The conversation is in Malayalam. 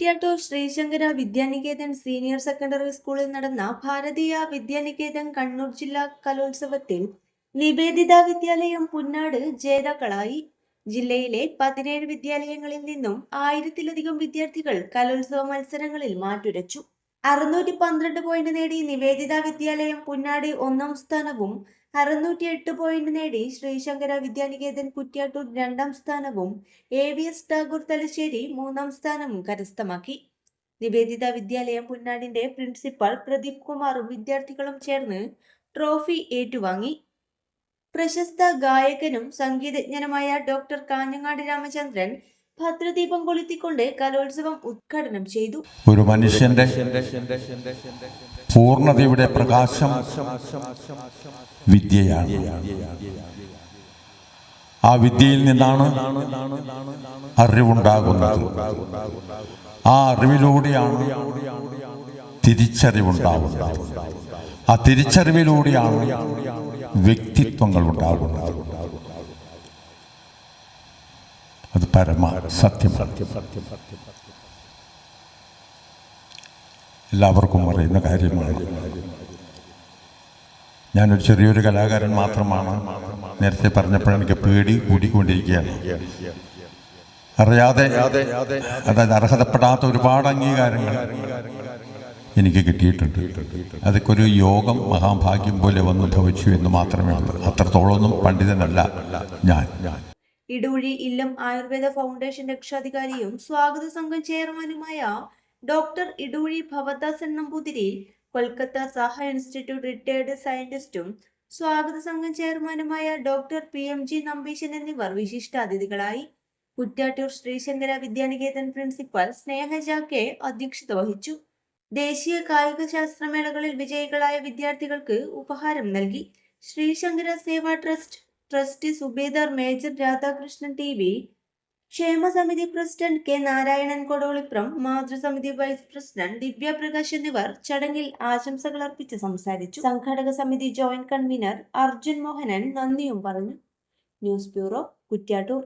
കുറ്റ്യാട്ടൂർ ശ്രീശങ്കര വിദ്യാനികേതൻ സീനിയർ സെക്കൻഡറി സ്കൂളിൽ നടന്ന ഭാരതീയ വിദ്യാനികേതൻ കണ്ണൂർ ജില്ലാ കലോത്സവത്തിൽ നിവേദിത വിദ്യാലയം പുന്നാട് ജേതാക്കളായി. ജില്ലയിലെ പതിനേഴ് വിദ്യാലയങ്ങളിൽ നിന്നും ആയിരത്തിലധികം വിദ്യാർത്ഥികൾ കലോത്സവ മത്സരങ്ങളിൽ മാറ്റുരച്ചു. അറുന്നൂറ്റി പന്ത്രണ്ട് പോയിന്റ് നേടി നിവേദിത വിദ്യാലയം പുന്നാടി ഒന്നാം സ്ഥാനവും അറുന്നൂറ്റി എട്ട് പോയിന്റ് നേടി ശ്രീശങ്കര വിദ്യാനികേതൻ കുറ്റ്യാട്ടൂർ രണ്ടാം സ്ഥാനവും A V S Tagore Thalassery മൂന്നാം സ്ഥാനവും കരസ്ഥമാക്കി. നിവേദിത വിദ്യാലയം പുന്നാടിന്റെ പ്രിൻസിപ്പൽ പ്രദീപ് കുമാറും വിദ്യാർത്ഥികളും ചേർന്ന് ട്രോഫി ഏറ്റുവാങ്ങി. പ്രശസ്ത ഗായകനും സംഗീതജ്ഞനുമായ ഡോക്ടർ കാഞ്ഞങ്ങാട് രാമചന്ദ്രൻ ഭദ്രദീപം കൊളുത്തിക്കൊണ്ട് കലോത്സവം ഉദ്ഘാടനം ചെയ്തു. ഒരു മനുഷ്യന്റെ പൂർണതയുടെ പ്രകാശം വിദ്യയാണ്. ആ വിദ്യയിൽ നിന്നാണ് അറിവുണ്ടാകുന്നത്. ആ അറിവിലൂടെയാണ് തിരിച്ചറിവുണ്ടാകുന്നത്. ആ തിരിച്ചറിവിലൂടെയാണ് വ്യക്തിത്വങ്ങൾ ഉണ്ടാകുന്നത്. അത് പരമ സത്യമാണ്. എല്ലാവർക്കും അറിയുന്ന കാര്യമാണ്. ഞാനൊരു ചെറിയൊരു കലാകാരൻ മാത്രമാണ്. നേരത്തെ പറഞ്ഞപ്പോഴെനിക്ക് പേടി കൂടിക്കൊണ്ടിരിക്കുകയാണ്. അറിയാതെ അതായത് അർഹതപ്പെടാത്ത ഒരുപാട് അംഗീകാരങ്ങൾ എനിക്ക് കിട്ടിയിട്ടുണ്ട്. അതൊക്കെ ഒരു യോഗം മഹാഭാഗ്യം പോലെ വന്നു ഭവിച്ചു എന്ന് മാത്രമേ ഉള്ളൂ. അത്രത്തോളമൊന്നും പണ്ഡിതനല്ല ഞാൻ. ഇടൂഴി ഇല്ലം ആയുർവേദ ഫൗണ്ടേഷൻ രക്ഷാധികാരിയും സ്വാഗത സംഘം ചെയർമാനുമായ doctor Edoozhi Bhavadasan Namboothiri Kolkata Saha institute retired സയന്റിസ്റ്റും സ്വാഗത സംഘം ചെയർമാനുമായ doctor P M G Nambeeshan എന്നിവർ വിശിഷ്ടാതിഥികളായി. കുറ്റാറ്റൂർ ശ്രീശങ്കര വിദ്യാനികേതൻ പ്രിൻസിപ്പൽ സ്നേഹ ജാക്കെ അധ്യക്ഷത വഹിച്ചു. ദേശീയ കായിക ശാസ്ത്രമേളകളിൽ വിജയികളായ വിദ്യാർത്ഥികൾക്ക് ഉപഹാരം നൽകി. Sreesankara Seva trust trustee Subedar major Radhakrishnan T V ക്ഷേമസമിതി പ്രസിഡന്റ് കെ നാരായണൻ കൊടോളിപ്രം മാതൃസമിതി വൈസ് പ്രസിഡന്റ് ദിവ്യ പ്രകാശ് എന്നിവർ ചടങ്ങിൽ ആശംസകൾ അർപ്പിച്ച് സംസാരിച്ചു. സംഘാടക സമിതി ജോയിന്റ് കൺവീനർ അർജുൻ മോഹനൻ നന്ദിയും പറഞ്ഞു. News bureau Kuttiattoor.